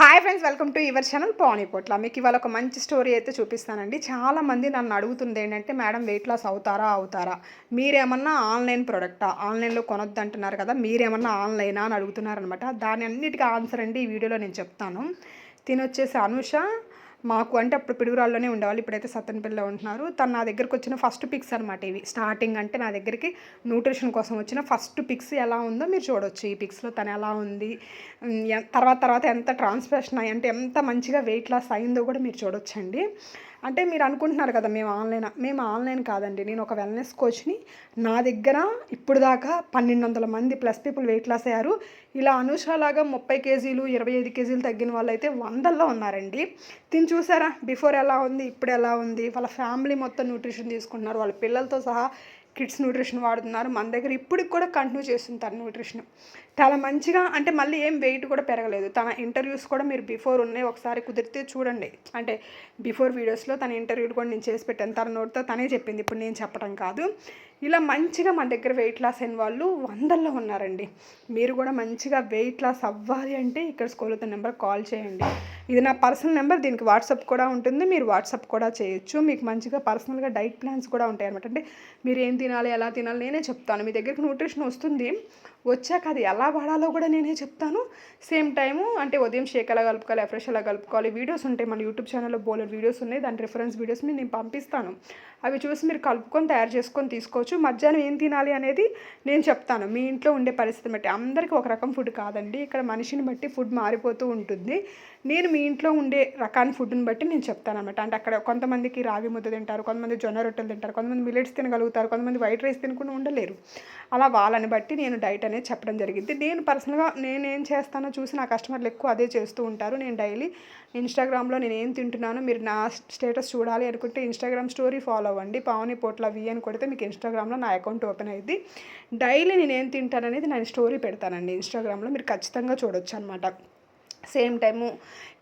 Hi friends welcome to your channel pani పొట్ల మీకు ఇవాళ ఒక మంచి స్టోరీ అయితే చూపిస్తానండి. చాలా మంది నన్ను అడుగుతుంది ఏంటంటే మేడం వెయిట్ లాస్ అవుతారా అవుతారా? మీరేమన్నా ఆన్లైన్ ప్రోడక్టా ఆన్లైన్లో కొనొద్దు అంటున్నారు కదా మీరేమన్నా ఆన్లైనా అని అడుగుతున్నారనమాట దాని అన్నిటికీ ఆన్సర్ అండి ఈ వీడియోలో నేను చెప్తాను. తినొచ్చేసి అనుష మాకు అంటే అప్పుడు పిడుగురాల్లోనే ఉండేవాళ్ళు. ఇప్పుడైతే సత్తెనపల్లిలో ఉంటున్నారు. తను నా దగ్గరకు వచ్చిన ఫస్ట్ పిక్స్ అనమాట ఇవి. స్టార్టింగ్ అంటే నా దగ్గరికి న్యూట్రిషన్ కోసం వచ్చిన ఫస్ట్ పిక్స్ ఎలా ఉందో మీరు చూడొచ్చు. ఈ పిక్స్లో తను ఎలా ఉంది తర్వాత తర్వాత ఎంత ట్రాన్స్ఫర్షన్ అయ్యి అంటే ఎంత మంచిగా వెయిట్ లాస్ అయిందో కూడా మీరు చూడొచ్చండి. అంటే మీరు అనుకుంటున్నారు కదా మేము ఆన్లైన్ మేము ఆన్లైన్ కాదండి. నేను ఒక వెల్నెస్ కోచ్ని నా. దగ్గర ఇప్పుడు దాకా పన్నెండు వందల మంది ప్లస్ పీపుల్ వెయిట్ లాస్ అయ్యారు. ఇలా అనుషాలాగా ముప్పై కేజీలు ఇరవై ఐదు కేజీలు తగ్గిన వాళ్ళు అయితే వందల్లో ఉన్నారండి. తిని చూసారా? బిఫోర్ ఎలా ఉంది ఇప్పుడు ఎలా ఉంది? వాళ్ళ ఫ్యామిలీ మొత్తం న్యూట్రిషన్ తీసుకుంటున్నారు. వాళ్ళ పిల్లలతో సహా కిడ్స్ న్యూట్రిషన్ వాడుతున్నారు. మన దగ్గర ఇప్పటికి కూడా కంటిన్యూ చేస్తుంది తన న్యూట్రిషన్. చాలా మంచిగా అంటే మళ్ళీ ఏం వెయిట్ కూడా పెరగలేదు. తన ఇంటర్వ్యూస్ కూడా మీరు బిఫోర్ ఉన్నాయి ఒకసారి కుదిరితే చూడండి. అంటే బిఫోర్ వీడియోస్లో తన ఇంటర్వ్యూలు కూడా నేను చేసి పెట్టాను. తన నోటితో తనే చెప్పింది. ఇప్పుడు నేను చెప్పడం కాదు. ఇలా మంచిగా మన దగ్గర వెయిట్ లాస్ అయిన వాళ్ళు వందల్లో ఉన్నారండి. మీరు కూడా మంచిగా వెయిట్ లాస్ అవ్వాలి అంటే ఇక్కడ స్కూల్ నెంబర్ కాల్ చేయండి. ఇది నా పర్సనల్ నెంబర్ దీనికి వాట్సాప్ కూడా ఉంటుంది. మీరు వాట్సాప్ కూడా చేయొచ్చు. మీకు మంచిగా పర్సనల్గా డైట్ ప్లాన్స్ కూడా ఉంటాయి అనమాట అంటే మీరు ఏం తినాలి ఎలా తినాలి నేనే చెప్తాను. మీ దగ్గరికి న్యూట్రిషన్ వస్తుంది. వచ్చాక అది ఎలా వాడాలో కూడా నేనే చెప్తాను. సేమ్ టైము అంటే ఉదయం షేక్ ఎలా కలుపుకోవాలి ఫ్రెష్ ఎలా కలుపుకోవాలి. వీడియోస్ ఉంటాయి మన యూట్యూబ్ ఛానల్లో బోలెడ్ వీడియోస్ ఉన్నాయి. దాని రిఫరెన్స్ వీడియోస్ నేను పంపిస్తాను. అవి చూసి మీరు కలుపుకొని తయారు చేసుకొని తీసుకోవచ్చు. మధ్యాహ్నం ఏం తినాలి అనేది నేను చెప్తాను. మీ ఇంట్లో ఉండే పరిస్థితిని బట్టి. అందరికీ ఒక రకం ఫుడ్ కాదండి. ఇక్కడ మనిషిని బట్టి ఫుడ్ మారిపోతూ ఉంటుంది. నేను మీ ఇంట్లో ఉండే రకాన్ని ఫుడ్ని బట్టి నేను చెప్తాను అనమాట అంటే అక్కడ కొంతమందికి రాగి ముద్ద తింటారు కొంతమంది జొన్న రొట్టెలు తింటారు కొంతమంది మిలెట్స్ తినగలుగుతారు కొంతమంది వైట్ రైస్ తినకుండా ఉండలేరు. అలా వాళ్ళని బట్టి నేను డైట్ అనేది చెప్పడం జరిగింది. నేను పర్సనల్గా నేనేం చేస్తానో చూసి నా కస్టమర్లు ఎక్కువ అదే చేస్తూ ఉంటారు. నేను డైలీ ఇన్స్టాగ్రామ్లో నేను ఏం తింటున్నానో మీరు నా స్టేటస్ చూడాలి అనుకుంటే ఇన్స్టాగ్రామ్ స్టోరీ ఫాలో అవ్వండి. పావని పోట్ల వి అని కొడితే మీకు ఇన్స్టాగ్రామ్లో నా అకౌంట్ ఓపెన్ అయ్యింది డైలీ నేను ఏం తింటాననేది నేను స్టోరీ పెడతానండి ఇన్స్టాగ్రామ్లో. మీరు ఖచ్చితంగా చూడొచ్చు అనమాట సేమ్ టైము.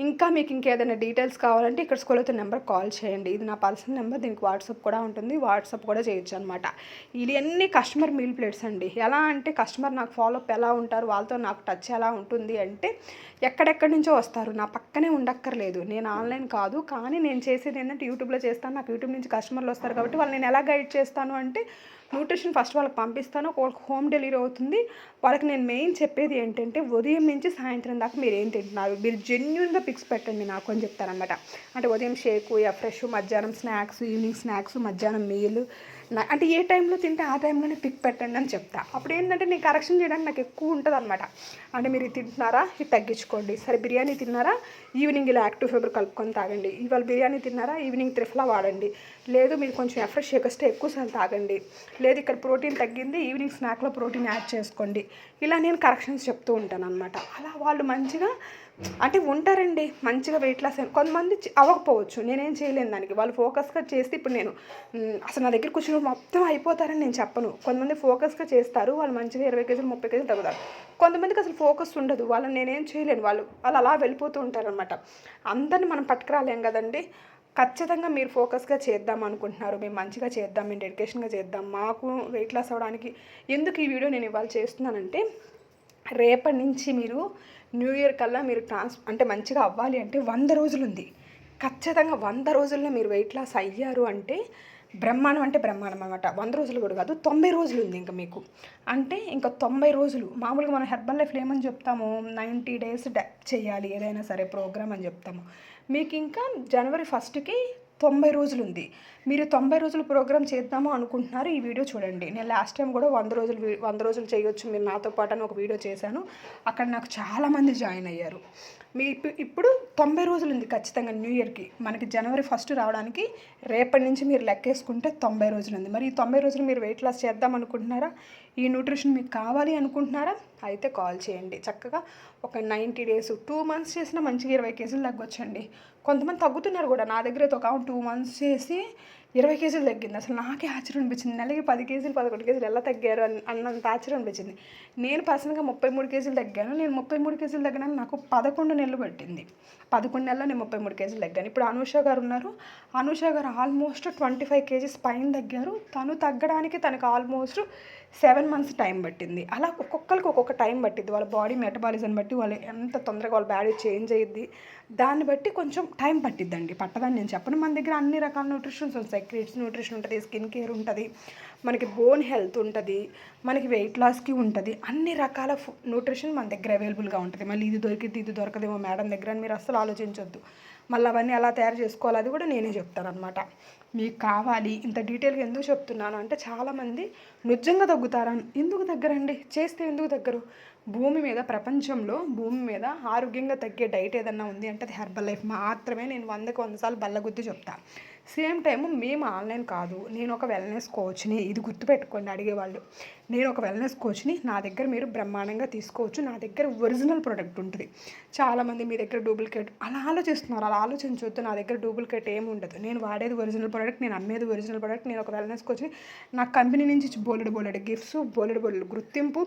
ఇంకా మీకు ఇంకేదైనా డీటెయిల్స్ కావాలంటే ఇక్కడ స్కూల్ అయితే నెంబర్ కాల్ చేయండి. ఇది నా పర్సనల్ నెంబర్ దీనికి వాట్సాప్ కూడా ఉంటుంది. వాట్సాప్ కూడా చేయొచ్చు అనమాట ఇది అన్ని కస్టమర్ మీల్ ప్లేట్స్ అండి. ఎలా అంటే కస్టమర్ నాకు ఫాలోఅప్ ఎలా ఉంటారు వాళ్ళతో నాకు టచ్ ఎలా ఉంటుంది అంటే ఎక్కడెక్కడి నుంచో వస్తారు. నా పక్కనే ఉండక్కర్లేదు. నేను ఆన్లైన్ కాదు కానీ నేను చేసేది ఏంటంటే యూట్యూబ్లో చేస్తాను. నాకు యూట్యూబ్ నుంచి కస్టమర్లు వస్తారు కాబట్టి వాళ్ళు నేను ఎలా గైడ్ చేస్తాను అంటే న్యూట్రిషన్ ఫస్ట్ వాళ్ళకి పంపిస్తాను. వాళ్ళకి హోమ్ డెలివరీ అవుతుంది. వాళ్ళకి నేను మెయిన్ చెప్పేది ఏంటంటే ఉదయం నుంచి సాయంత్రం దాకా మీరు ఏం తింటున్నారు. మీరు జెన్యున్గా పిక్స్ పెట్టండి నాకు అని చెప్తారనమాట అంటే ఉదయం షేకు ఫ్రెష్ మధ్యాహ్నం స్నాక్స్ ఈవినింగ్ స్నాక్స్ మధ్యాహ్నం మీల్ అంటే ఏ టైంలో తింటే ఆ టైంలోనే పిక్ పెట్టండి అని చెప్తా. అప్పుడు ఏంటంటే నేను కరెక్షన్ చేయడానికి నాకు ఎక్కువ ఉంటుంది అనమాట అంటే మీరు ఇది తింటున్నారా? ఇది తగ్గించుకోండి. సరే బిర్యానీ తిన్నారా? ఈవినింగ్ ఇలా యాక్టివ్ ఫైబర్ కలుపుకొని తాగండి. ఇవాళ బిర్యానీ తిన్నారా? ఈవినింగ్ త్రిఫలా వాడండి. లేదు మీరు కొంచెం ఎఫ్రెష్ షేకస్తే ఎక్కువసార్లు తాగండి. లేదు ఇక్కడ ప్రోటీన్ తగ్గింది ఈవినింగ్ స్నాక్లో ప్రోటీన్ యాడ్ చేసుకోండి. ఇలా నేను కరెక్షన్స్ చెప్తూ ఉంటాను అనమాట అలా వాళ్ళు మంచిగా అంటే ఉంటారండి మంచిగా వెయిట్ లాస్ కొంతమంది అవ్వకపోవచ్చు. నేనేం చేయలేను దానికి. వాళ్ళు ఫోకస్గా చేస్తే ఇప్పుడు నేను అసలు నా దగ్గర కూర్చుని మొత్తం అయిపోతారని నేను చెప్పను. కొంతమంది ఫోకస్గా చేస్తారు వాళ్ళు మంచిగా ఇరవై కేజీలు ముప్పై కేజీలు తగ్గుతారు. కొంతమందికి అసలు ఫోకస్ ఉండదు. వాళ్ళని నేనేం చేయలేను. వాళ్ళు వాళ్ళు అలా వెళ్ళిపోతూ ఉంటారనమాట అందరిని మనం పట్టుకురాలేం కదండి. ఖచ్చితంగా మీరు ఫోకస్గా చేద్దాం అనుకుంటున్నారు. మేము మంచిగా చేద్దాం మేము డెడికేషన్గా చేద్దాం. మాకు వెయిట్ లాస్ అవ్వడానికి ఎందుకు ఈ వీడియో నేను ఇవాళ చేస్తున్నానంటే రేపటి నుంచి మీరు న్యూ ఇయర్ కల్లా మీరు ట్రాన్స్ అంటే మంచిగా అవ్వాలి అంటే వంద రోజులు ఉంది ఖచ్చితంగా వంద రోజుల్లో మీరు వెయిట్ లాస్ అయ్యారు అంటే బ్రహ్మాండం అంటే బ్రహ్మాండం అనమాట వంద రోజులు కూడా కాదు తొంభై రోజులు ఉంది ఇంకా మీకు. అంటే ఇంకా తొంభై రోజులు. మామూలుగా మనం హెర్బల్ లైఫ్లో ఏమని చెప్తాము? నైంటీ డేస్ చేయాలి ఏదైనా సరే ప్రోగ్రామ్ అని చెప్తాము. మీకు ఇంకా జనవరి ఫస్ట్కి తొంభై రోజులు ఉంది మీరు తొంభై రోజులు ప్రోగ్రామ్ చేద్దాము అనుకుంటున్నారు ఈ వీడియో చూడండి. నేను లాస్ట్ టైం కూడా వంద రోజులు వంద రోజులు చేయొచ్చు మీరు నాతో పాటు అని ఒక వీడియో చేశాను. అక్కడ నాకు చాలామంది జాయిన్ అయ్యారు. మీ ఇప్పుడు తొంభై రోజులు ఉంది ఖచ్చితంగా న్యూ ఇయర్కి. మనకి జనవరి ఫస్ట్ రావడానికి రేపటి నుంచి మీరు లెక్కేసుకుంటే తొంభై రోజులు ఉంది మరి ఈ తొంభై రోజులు మీరు వెయిట్ లాస్ చేద్దాం అనుకుంటున్నారా ఈ న్యూట్రిషన్ మీకు కావాలి అనుకుంటున్నారా? అయితే కాల్ చేయండి. చక్కగా ఒక నైంటీ డేస్ టూ మంత్స్ చేసినా మంచిగా ఇరవై కేజీలు తగ్గొచ్చండి. కొంతమంది తగ్గుతున్నారు కూడా. నా దగ్గర అయితే ఒక టూ మంత్స్ చేసి ఇరవై కేజీలు తగ్గింది. అసలు నాకే ఆశ్చర్యం అనిపించింది. నెలకి పది కేజీలు పదకొండు కేజీలు ఎలా తగ్గారు అని అన్నంత ఆశ్చర్యం అనిపించింది. నేను పర్సనల్గా ముప్పై మూడు కేజీలు తగ్గాను. నేను ముప్పై మూడు కేజీలు తగ్గినాను నాకు పదకొండు నెలలు పట్టింది. పదకొండు నెలల్లో నేను ముప్పై మూడు కేజీలు తగ్గాను. ఇప్పుడు అనూష గారు ఉన్నారు. అనూష గారు ఆల్మోస్ట్ ట్వంటీ ఫైవ్ కేజీస్ పైన తగ్గారు. తను తగ్గడానికి తనకు ఆల్మోస్ట్ సెవెన్ మంత్స్ టైం పట్టింది. అలా ఒక్కొక్కరికి ఒక్కొక్క టైం పట్టింది. వాళ్ళ బాడీ మెటబాలిజం బట్టి వాళ్ళు ఎంత తొందరగా వాళ్ళ బాడీ చేంజ్ అయ్యిద్ది. దాన్ని బట్టి కొంచెం టైం పట్టిద్దండి. పట్టదని నేను చెప్పను. మన దగ్గర అన్ని రకాల న్యూట్రిషన్స్ ఉంటాయి క్రిడ్స్ న్యూట్రిషన్ ఉంటుంది స్కిన్ కేర్ ఉంటుంది మనకి బోన్ హెల్త్ ఉంటుంది మనకి వెయిట్ లాస్కి ఉంటుంది అన్ని రకాల ఫు న్యూట్రిషన్ మన దగ్గర అవైలబుల్గా ఉంటుంది. మళ్ళీ ఇది దొరికిద్ది ఇది దొరకదేమో మేడం దగ్గర అని మీరు అస్సలు ఆలోచించొద్దు. మళ్ళీ అవన్నీ ఎలా తయారు చేసుకోవాలి అది కూడా నేనే చెప్తాను అనమాట మీకు కావాలి ఇంత డీటెయిల్గా ఎందుకు చెప్తున్నాను అంటే చాలామంది నిజంగా తగ్గుతారని ఎందుకు తగ్గరండి? చేస్తే ఎందుకు తగ్గరు? భూమి మీద ప్రపంచంలో భూమి మీద ఆరోగ్యంగా తగ్గే డైట్ ఏదన్నా ఉంది అంటే అది హెర్బల్ లైఫ్ మాత్రమే నేను వందకు వంద సార్లు బల్లగుద్ది చెప్తాను సేమ్ టైం మేము ఆన్లైన్ కాదు. నేను ఒక వెల్నెస్ కోచ్ని ఇది గుర్తుపెట్టుకోండి అడిగేవాళ్ళు. నేను ఒక వెల్నెస్ కోచ్ని నా దగ్గర మీరు బ్రహ్మాండంగా తీసుకోవచ్చు. నా దగ్గర ఒరిజినల్ ప్రోడక్ట్ ఉంటుంది. చాలామంది మీ దగ్గర డూప్లికేట్ అలా ఆలోచిస్తున్నారు. అలా ఆలోచించవద్దు నా దగ్గర డూప్లికేట్ ఏమి ఉండదు. నేను వాడేది ఒరిజినల్ ప్రోడక్ట్ నేను అమ్మేది ఒరిజినల్ ప్రోడక్ట్ నేను ఒక వెల్నెస్ కోచ్ని నా కంపెనీ నుంచి బోలెడు బోలెడు గిఫ్ట్స్ బోలెడు బోలెడు గుర్తింపు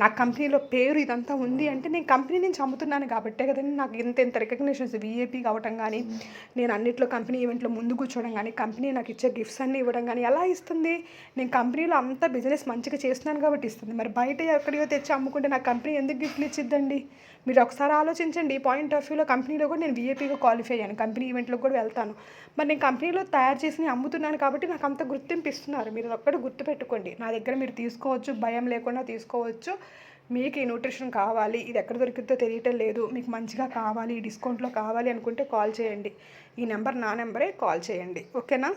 నా కంపెనీలో పేరు ఇదంతా ఉంది అంటే నేను కంపెనీ నుంచి అమ్ముతున్నాను కాబట్టే కదండి నాకు ఇంత ఇంత రికగ్నిషన్స్ విఏపీ కావటం కానీ నేను అన్నిట్లో కంపెనీ ఈవెంట్లో ముందు కూర్చోవడం కానీ కంపెనీ నాకు ఇచ్చే గిఫ్ట్స్ అన్నీ ఇవ్వడం కానీ ఎలా ఇస్తుంది? నేను కంపెనీలో అంత బిజినెస్ మంచిగా చేస్తున్నాను కాబట్టి ఇస్తుంది. మరి బయట ఎక్కడియో తెచ్చి అమ్ముకుంటే నా కంపెనీ ఎందుకు గిఫ్ట్లు ఇచ్చిద్దండి? మీరు ఒకసారి ఆలోచించండి. ఈ పాయింట్ ఆఫ్ వ్యూలో కంపెనీలో కూడా నేను విఏపీగా క్వాలిఫై అయ్యాను. కంపెనీ ఈవెంట్లకు కూడా వెళ్తాను. మరి నేను కంపెనీలో తయారు చేసి అమ్ముతున్నాను కాబట్టి నాకు అంత గుర్తింపు ఇస్తున్నారు. మీరు ఒక్కటి గుర్తుపెట్టుకోండి. నా దగ్గర మీరు తీసుకోవచ్చు భయం లేకుండా తీసుకోవచ్చు. మీకు ఈ న్యూట్రిషన్ కావాలి ఇది ఎక్కడ దొరికిందో తెలియటం లేదు మీకు మంచిగా కావాలి డిస్కౌంట్లో కావాలి అనుకుంటే కాల్ చేయండి. ఈ నెంబర్ నా నెంబరే కాల్ చేయండి. ఓకేనా?